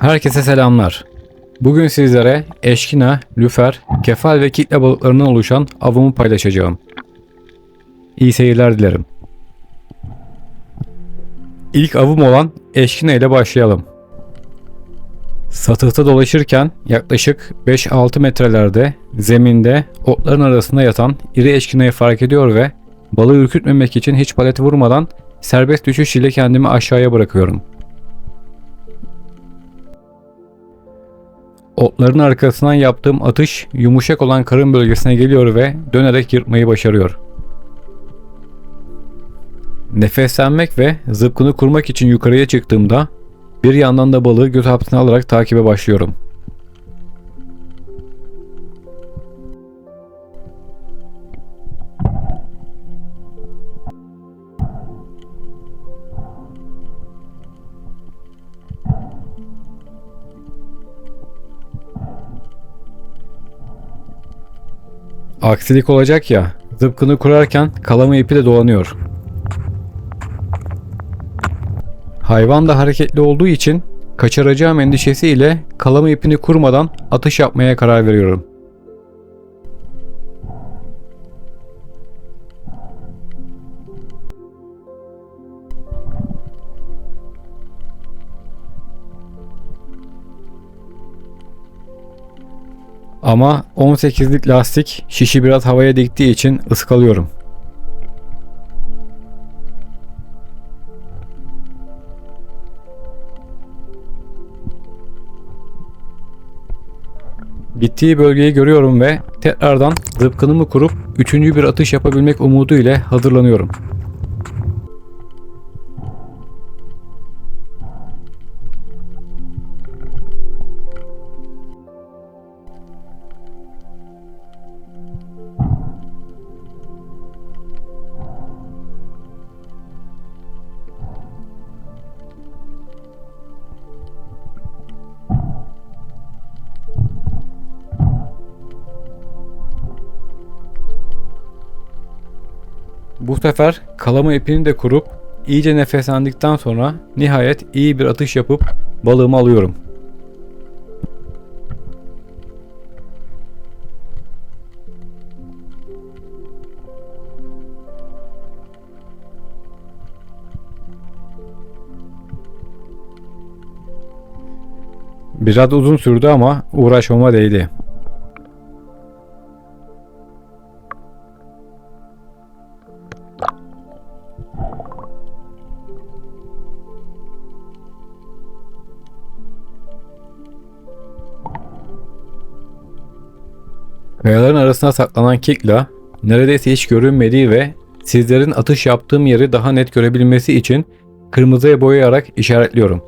Herkese selamlar. Bugün sizlere eşkina, lüfer, kefal ve kitle balıklarından oluşan avımı paylaşacağım. İyi seyirler dilerim. İlk avım olan eşkina ile başlayalım. Satıhta dolaşırken yaklaşık 5-6 metrelerde zeminde otların arasında yatan iri eşkinayı fark ediyor ve balığı ürkütmemek için hiç paleti vurmadan serbest düşüş ile kendimi aşağıya bırakıyorum. Otların arkasından yaptığım atış yumuşak olan karın bölgesine geliyor ve dönerek yırtmayı başarıyor. Nefeslenmek ve zıpkını kurmak için yukarıya çıktığımda bir yandan da balığı göz hapsine alarak takibe başlıyorum. Aksilik olacak ya, zıpkını kurarken kalama ipi de dolanıyor. Hayvan da hareketli olduğu için kaçıracağım endişesiyle kalama ipini kurmadan atış yapmaya karar veriyorum. Ama 18'lik lastik şişi biraz havaya diktiği için ıskalıyorum. Bittiği bölgeyi görüyorum ve tekrardan zıpkınımı kurup üçüncü bir atış yapabilmek umudu ile hazırlanıyorum. Bu sefer kalama ipini de kurup iyice nefeslendikten sonra nihayet iyi bir atış yapıp balığımı alıyorum. Biraz uzun sürdü ama uğraşmama değdi. Kayaların arasına saklanan Kikla neredeyse hiç görünmediği ve sizlerin atış yaptığım yeri daha net görebilmesi için kırmızıya boyayarak işaretliyorum.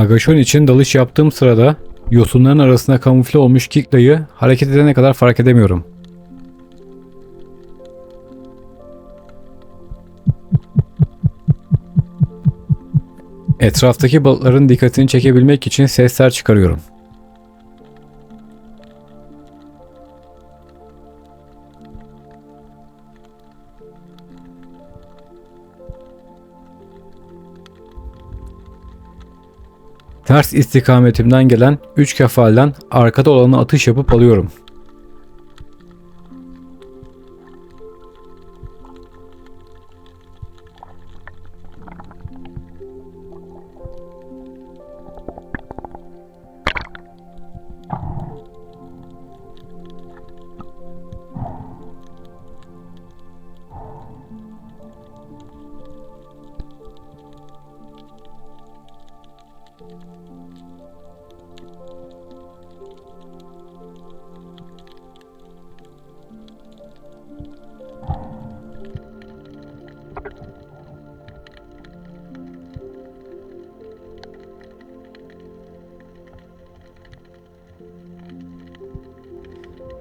Agaşon için dalış yaptığım sırada yosunların arasında kamufle olmuş Kikla'yı hareket edene kadar fark edemiyorum. Etraftaki balıkların dikkatini çekebilmek için sesler çıkarıyorum. Ters istikametimden gelen 3 kefalden arkada olanı atış yapıp alıyorum.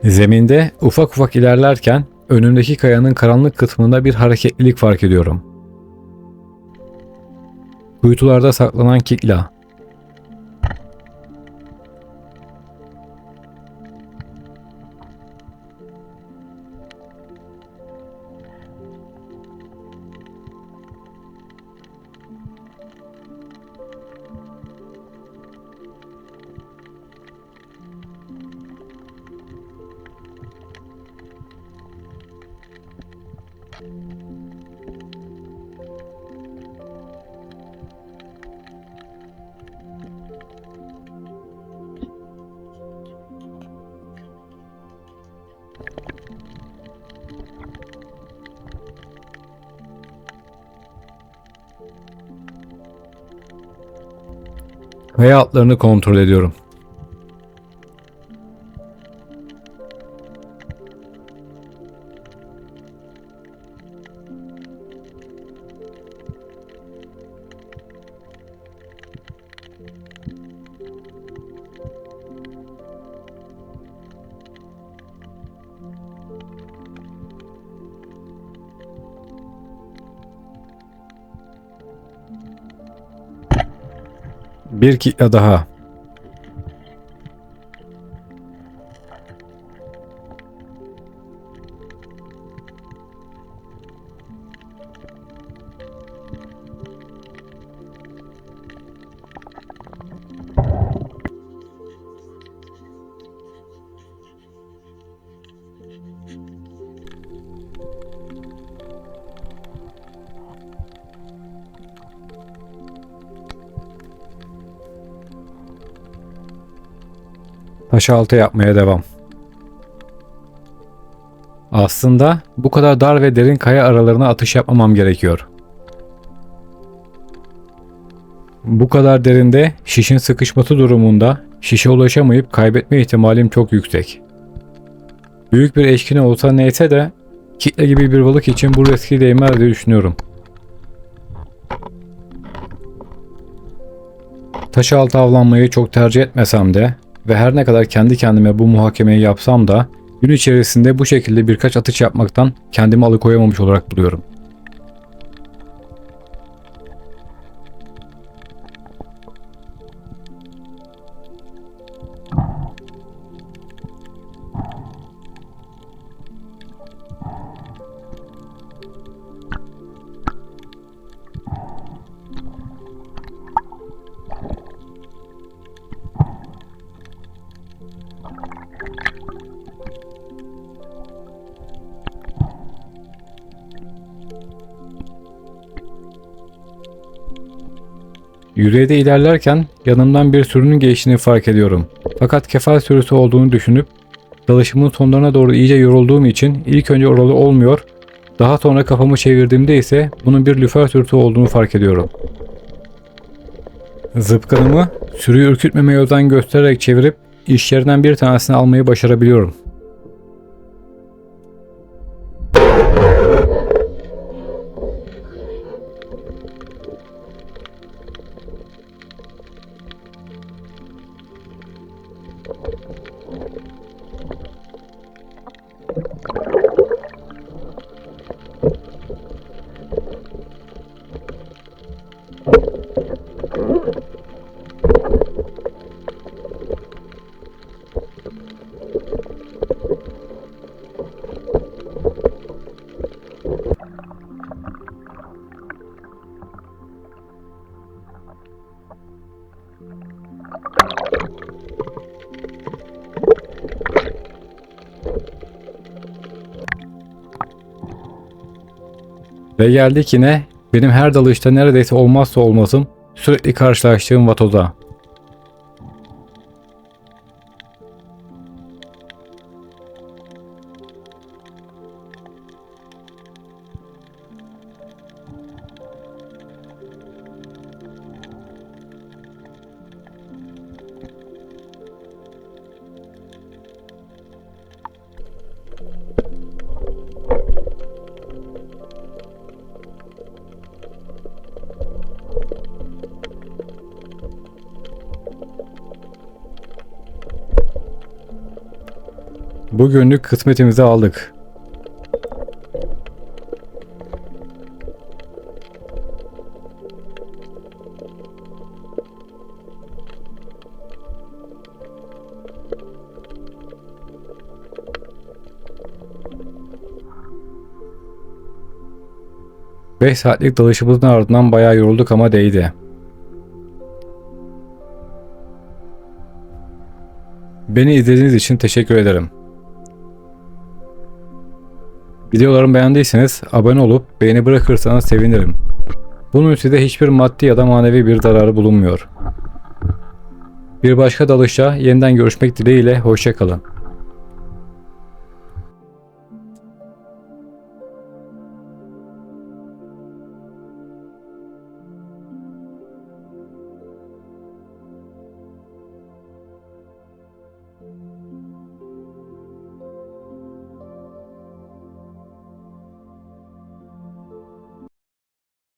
Zeminde ufak ufak ilerlerken önümdeki kayanın karanlık kısmında bir hareketlilik fark ediyorum. Kuytularda saklanan kikla. Kaya altlarını kontrol ediyorum. Bir kitle daha. Taş altı yapmaya devam. Aslında bu kadar dar ve derin kaya aralarına atış yapmamam gerekiyor. Bu kadar derinde şişin sıkışması durumunda şişe ulaşamayıp kaybetme ihtimalim çok yüksek. Büyük bir eşkine olsa neyse de kitle gibi bir balık için bu riski değmez diye düşünüyorum. Taş altı avlanmayı çok tercih etmesem de ve her ne kadar kendi kendime bu muhakemeyi yapsam da gün içerisinde bu şekilde birkaç atış yapmaktan kendimi alıkoyamamış olarak buluyorum. Yüzeyde ilerlerken yanımdan bir sürünün geçtiğini fark ediyorum. Fakat kefal sürüsü olduğunu düşünüp dalışımın sonlarına doğru iyice yorulduğum için ilk önce oralı olmuyor, daha sonra kafamı çevirdiğimde ise bunun bir lüfer sürüsü olduğunu fark ediyorum. Zıpkınımı sürüyü ürkütmemeye özen göstererek çevirip işlerinden bir tanesini almayı başarabiliyorum. Ve geldik yine benim her dalışta neredeyse olmazsa olmazım sürekli karşılaştığım vatoza. Bugünlük kısmetimizi aldık. Beş saatlik dalışımızın ardından bayağı yorulduk ama değdi. Beni izlediğiniz için teşekkür ederim. Videolarımı beğendiyseniz abone olup beğeni bırakırsanız sevinirim. Bunun size hiçbir maddi ya da manevi bir zararı bulunmuyor. Bir başka dalışta yeniden görüşmek dileğiyle hoşçakalın.